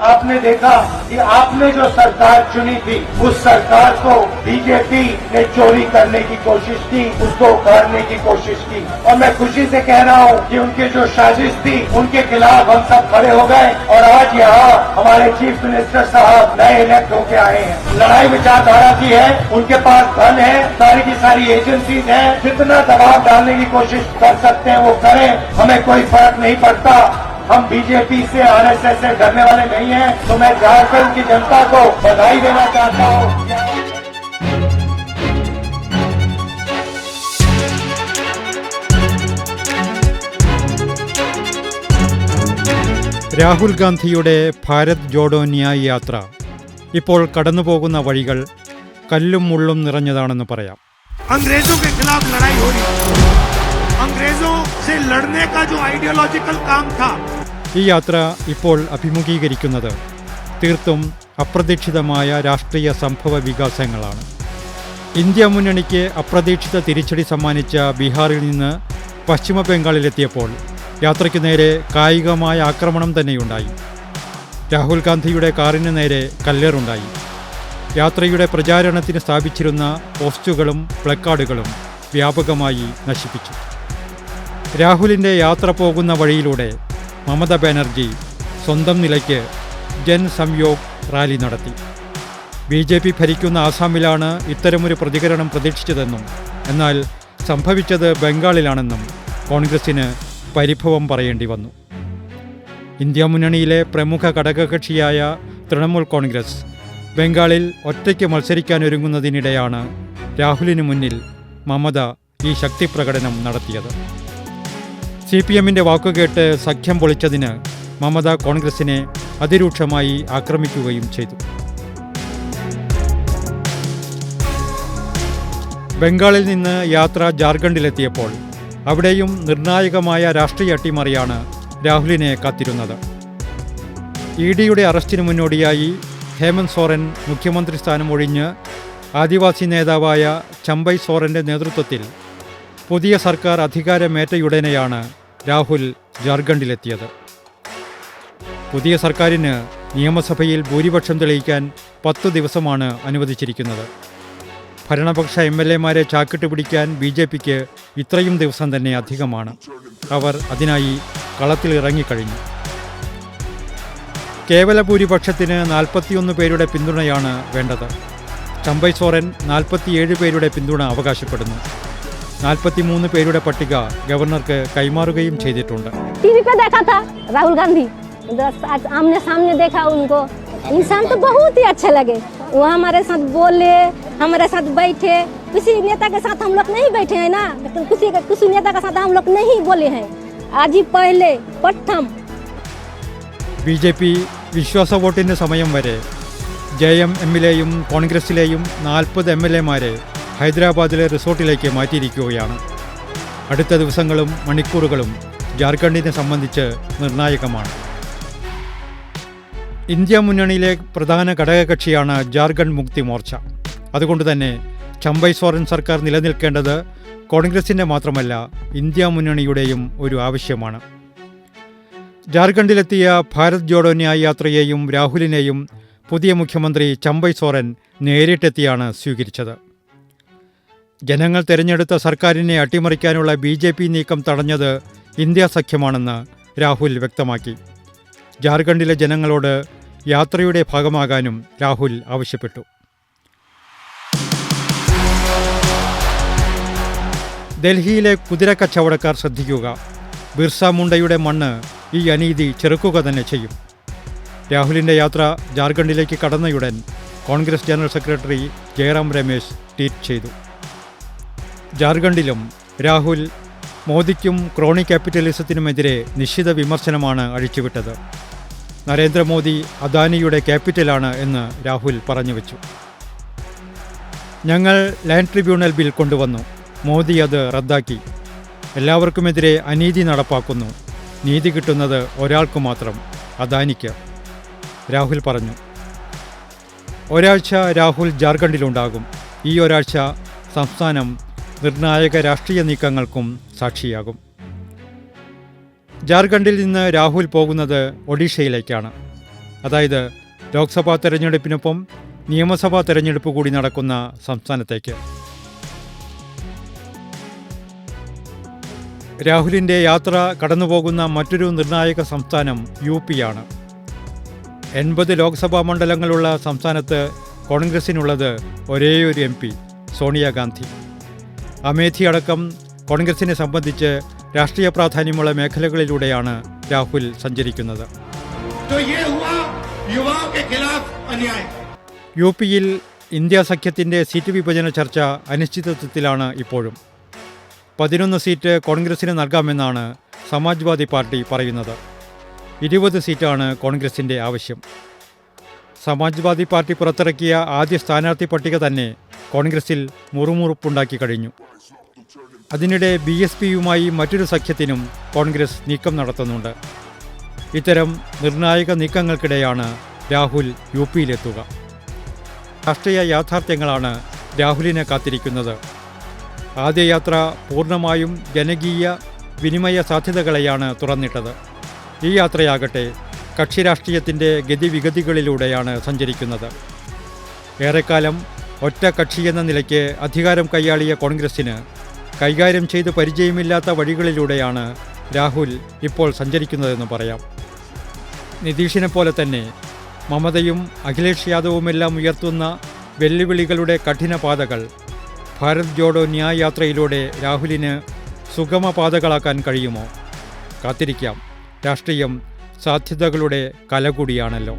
आपने देखा कि आपने जो सरकार चुनी थी, उस सरकार को बीजेपी ने चोरी करने की कोशिश की, उसको उखाड़ने की कोशिश की। और मैं खुशी से कह रहा हूँ कि उनके जो साजिश थी, उनके खिलाफ हम सब खड़े हो गए और आज यहाँ हमारे चीफ मिनिस्टर साहब नए इलेक्ट होके आए हैं। लड़ाई विचारधारा की है, उनके पास धन है, सारी की सारी एजेंसीज हैं। जितना दबाव डालने की कोशिश कर सकते हैं, वो करें। हमें कोई फ़र्क नहीं पड़ता। हम बीजेपी से आरएसएस से डरने वाले नहीं हैं तो मैं झारखंड की जनता को बधाई देना चाहता हूँ രാഹുൽ ഗാന്ധിയുടെ ഭാരത് ജോഡോ ന്യായ് യാത്ര ഇപ്പോൾ കടന്നുപോകുന്ന വഴികൾ കല്ലും മുള്ളും നിറഞ്ഞതാണെന്ന് പറയാം अंग्रेजों के खिलाफ लड़ाई हो रही है अंग्रेजों से लड़ने का जो आइडियोलॉजिकल काम था ഈ യാത്ര ഇപ്പോൾ അഭിമുഖീകരിക്കുന്നത് തീർത്തും അപ്രതീക്ഷിതമായ രാഷ്ട്രീയ സംഭവ വികാസങ്ങളാണ്. ഇന്ത്യ മുന്നണിക്ക് അപ്രതീക്ഷിത തിരിച്ചടി സമ്മാനിച്ച ബീഹാറിൽ നിന്ന് പശ്ചിമ ബംഗാളിലെത്തിയപ്പോൾ യാത്രയ്ക്ക് നേരെ കായികമായ ആക്രമണം തന്നെയുണ്ടായി. രാഹുൽ ഗാന്ധിയുടെ കാറിന് നേരെ കല്ലേറുണ്ടായി. യാത്രയുടെ പ്രചാരണത്തിന് സ്ഥാപിച്ചിരുന്ന പോസ്റ്റുകളും പ്ലക്കാർഡുകളും വ്യാപകമായി നശിപ്പിച്ചു. രാഹുലിന്റെ യാത്ര പോകുന്ന വഴിയിലൂടെ മമത ബാനർജി സ്വന്തം നിലയ്ക്ക് ജൻസംയോഗ് റാലി നടത്തി. ബി ജെ പി ഭരിക്കുന്ന ആസാമിലാണ് ഇത്തരമൊരു പ്രതികരണം പ്രതീക്ഷിച്ചതെന്നും എന്നാൽ സംഭവിച്ചത് ബംഗാളിലാണെന്നും കോൺഗ്രസിന് പരിഭവം പറയേണ്ടി വന്നു. ഇന്ത്യ മുന്നണിയിലെ പ്രമുഖ ഘടകകക്ഷിയായ തൃണമൂൽ കോൺഗ്രസ് ബംഗാളിൽ ഒറ്റയ്ക്ക് മത്സരിക്കാനൊരുങ്ങുന്നതിനിടെയാണ് രാഹുലിന് മുന്നിൽ മമത ഈ ശക്തിപ്രകടനം നടത്തിയത്. സി പി എമ്മിന്റെ വാക്കുകേട്ട് സഖ്യം പൊളിച്ചതിന് മമത കോൺഗ്രസിനെ അതിരൂക്ഷമായി ആക്രമിക്കുകയും ചെയ്തു. ബംഗാളിൽ നിന്ന് യാത്ര ജാർഖണ്ഡിലെത്തിയപ്പോൾ അവിടെയും നിർണായകമായ രാഷ്ട്രീയ അട്ടിമറിയാണ് രാഹുലിനെ കാത്തിരുന്നത്. ഇ ഡിയുടെ അറസ്റ്റിന് മുന്നോടിയായി ഹേമന്ത് സോറൻ മുഖ്യമന്ത്രി സ്ഥാനം ഒഴിഞ്ഞ് ആദിവാസി നേതാവായ ചമ്പൈ സോറന്റെ നേതൃത്വത്തിൽ പുതിയ സർക്കാർ അധികാരമേറ്റയുടനെയാണ് രാഹുൽ ജാർഖണ്ഡിലെത്തിയത്. പുതിയ സർക്കാരിന് നിയമസഭയിൽ ഭൂരിപക്ഷം തെളിയിക്കാൻ പത്ത് ദിവസമാണ് അനുവദിച്ചിരിക്കുന്നത്. ഭരണപക്ഷ എം എൽ എമാരെ ചാക്കിട്ട് പിടിക്കാൻ ബി ജെ പിക്ക് ഇത്രയും ദിവസം തന്നെ അധികമാണ്. അവർ അതിനായി കളത്തിൽ ഇറങ്ങിക്കഴിഞ്ഞു. കേവല ഭൂരിപക്ഷത്തിന് നാൽപ്പത്തിയൊന്ന് പേരുടെ പിന്തുണയാണ് വേണ്ടത്. ചമ്പൈ സോറൻ നാൽപ്പത്തിയേഴ് പേരുടെ പിന്തുണ അവകാശപ്പെടുന്നു. നാൽപ്പത്തിമൂന്ന് പേരുടെ പട്ടിക ഗവർണർക്ക് കൈമാറുകയും ചെയ്തിട്ടുണ്ട് टीवी पे देखा था राहुल गांधी बस आज आमने सामने देखा उनको इंसान तो बहुत ही अच्छे लगे वो हमारे साथ बोले हमारे साथ बैठे किसी नेता के साथ हम लोग नहीं बैठे हैं ना लेकिन किसी किसी नेता के साथ हम लोग नहीं बोले हैं आज ही पहले प्रथम ബി ജെ പി വിശ്വാസ വോട്ടിൻ്റെ സമയം വരെ ജെ എം എമ്മിലെയും കോൺഗ്രസിലെയും നാൽപ്പത് എം എൽ എമാരെ ഹൈദരാബാദിലെ റിസോർട്ടിലേക്ക് മാറ്റിയിരിക്കുകയാണ്. അടുത്ത ദിവസങ്ങളും മണിക്കൂറുകളും ജാർഖണ്ഡിനെ സംബന്ധിച്ച് നിർണായകമാണ്. ഇന്ത്യ മുന്നണിയിലെ പ്രധാന ഘടകകക്ഷിയാണ് ജാർഖണ്ഡ് മുക്തി മോർച്ച. അതുകൊണ്ട് തന്നെ ചമ്പൈ സോറൻ സർക്കാർ നിലനിൽക്കേണ്ടത് കോൺഗ്രസിന്റെ മാത്രമല്ല ഇന്ത്യ മുന്നണിയുടെയും ഒരു ആവശ്യമാണ്. ജാർഖണ്ഡിലെത്തിയ ഭാരത് ജോഡോ ന്യായ് യാത്രയെയും രാഹുലിനെയും പുതിയ മുഖ്യമന്ത്രി ചമ്പൈ സോറൻ നേരിട്ടെത്തിയാണ് സ്വീകരിച്ചത്. ജനങ്ങൾ തെരഞ്ഞെടുത്ത സർക്കാരിനെ അട്ടിമറിക്കാനുള്ള ബി ജെ പി നീക്കം തടഞ്ഞത് ഇന്ത്യ സഖ്യമാണെന്ന് രാഹുൽ വ്യക്തമാക്കി. ജാർഖണ്ഡിലെ ജനങ്ങളോട് യാത്രയുടെ ഭാഗമാകാനും രാഹുൽ ആവശ്യപ്പെട്ടു. ഡൽഹിയിലെ കുതിരക്കച്ചവടക്കാർ ശ്രദ്ധിക്കുക. ബിർസ മുണ്ടയുടെ മണ്ണ് ഈ അനീതി ചെറുക്കുക തന്നെ ചെയ്യും. രാഹുലിന്റെ യാത്ര ജാർഖണ്ഡിലേക്ക് കടന്നയുടൻ Congress general secretary Jairam Ramesh tweet ചെയ്തു. ജാർഖണ്ഡിലും രാഹുൽ മോദിക്കും ക്രോണി ക്യാപിറ്റലിസത്തിനുമെതിരെ നിശ്ചിത വിമർശനമാണ് അഴിച്ചുവിട്ടത്. നരേന്ദ്രമോദി അദാനിയുടെ ക്യാപിറ്റലാണ് എന്ന് രാഹുൽ പറഞ്ഞു വെച്ചു ഞങ്ങൾ ലാൻഡ് ട്രിബ്യൂണൽ ബിൽ കൊണ്ടുവന്നു. മോദി അത് റദ്ദാക്കി. എല്ലാവർക്കുമെതിരെ അനീതി നടപ്പാക്കുന്നു. നീതി കിട്ടുന്നത് ഒരാൾക്ക് മാത്രം അദാനിക്ക്. രാഹുൽ പറഞ്ഞു. ഒരാഴ്ച രാഹുൽ ജാർഖണ്ഡിലുണ്ടാകും. ഈ ഒരാഴ്ച സംസ്ഥാനം നിർണായക രാഷ്ട്രീയ നീക്കങ്ങൾക്കും സാക്ഷിയാകും. ജാർഖണ്ഡിൽ നിന്ന് രാഹുൽ പോകുന്നത് ഒഡീഷയിലേക്കാണ്. അതായത് ലോക്സഭാ തെരഞ്ഞെടുപ്പിനൊപ്പം നിയമസഭാ തെരഞ്ഞെടുപ്പ് കൂടി നടക്കുന്ന സംസ്ഥാനത്തേക്ക്. രാഹുലിന്റെ യാത്ര കടന്നുപോകുന്ന മറ്റൊരു നിർണായക സംസ്ഥാനം യു പിയാണ്. എൺപത് ലോക്സഭാ മണ്ഡലങ്ങളുള്ള സംസ്ഥാനത്ത് കോൺഗ്രസിനുള്ളത് ഒരേയൊരു എം പി സോണിയാഗാന്ധി. അമേഥി അടക്കം കോൺഗ്രസിനെ സംബന്ധിച്ച് രാഷ്ട്രീയ പ്രാധാന്യമുള്ള മേഖലകളിലൂടെയാണ് രാഹുൽ സഞ്ചരിക്കുന്നത്. യു പിയിൽ ഇന്ത്യ സഖ്യത്തിന്റെ സീറ്റ് വിഭജന ചർച്ച അനിശ്ചിതത്വത്തിലാണ് ഇപ്പോഴും. പതിനൊന്ന് സീറ്റ് കോൺഗ്രസിന് നൽകാമെന്നാണ് സമാജ്വാദി പാർട്ടി പറയുന്നത്. ഇരുപത് സീറ്റാണ് കോൺഗ്രസിന്റെ ആവശ്യം. സമാജ്വാദി പാർട്ടി പുറത്തിറക്കിയ ആദ്യ സ്ഥാനാർത്ഥി പട്ടിക തന്നെ കോൺഗ്രസിൽ മുറുമുറുപ്പുണ്ടാക്കി കഴിഞ്ഞു. അതിനിടെ ബി എസ് പിയുമായി മറ്റൊരു സഖ്യത്തിനും കോൺഗ്രസ് നീക്കം നടത്തുന്നുണ്ട്. ഇത്തരം നിർണായക നീക്കങ്ങൾക്കിടെയാണ് രാഹുൽ യു പിയിലെത്തുക രാഷ്ട്രീയ യാഥാർത്ഥ്യങ്ങളാണ് രാഹുലിനെ കാത്തിരിക്കുന്നത്. ആദ്യ യാത്ര പൂർണമായും ജനകീയ വിനിമയ സാധ്യതകളെയാണ് തുറന്നിട്ടത്. ഈ യാത്രയാകട്ടെ കക്ഷി രാഷ്ട്രീയത്തിന്റെ ഗതിവിഗതികളിലൂടെയാണ് സഞ്ചരിക്കുന്നത്. ഏറെക്കാലം ഒറ്റ കക്ഷി എന്ന നിലയ്ക്ക് അധികാരം കൈയാളിയ കോൺഗ്രസിന് കൈകാര്യം ചെയ്ത് പരിചയമില്ലാത്ത വഴികളിലൂടെയാണ് രാഹുൽ ഇപ്പോൾ സഞ്ചരിക്കുന്നതെന്ന് പറയാം. നിതീഷിനെ പോലെ തന്നെ മമതയും അഖിലേഷ് യാദവുമെല്ലാം ഉയർത്തുന്ന വെല്ലുവിളികളുടെ കഠിന പാതകൾ ഭാരത് ജോഡോ ന്യായ് യാത്രയിലൂടെ രാഹുലിന് സുഗമ പാതകളാക്കാൻ കഴിയുമോ? കാത്തിരിക്കാം. രാഷ്ട്രീയം സാധ്യതകളുടെ കല കൂടിയാണല്ലോ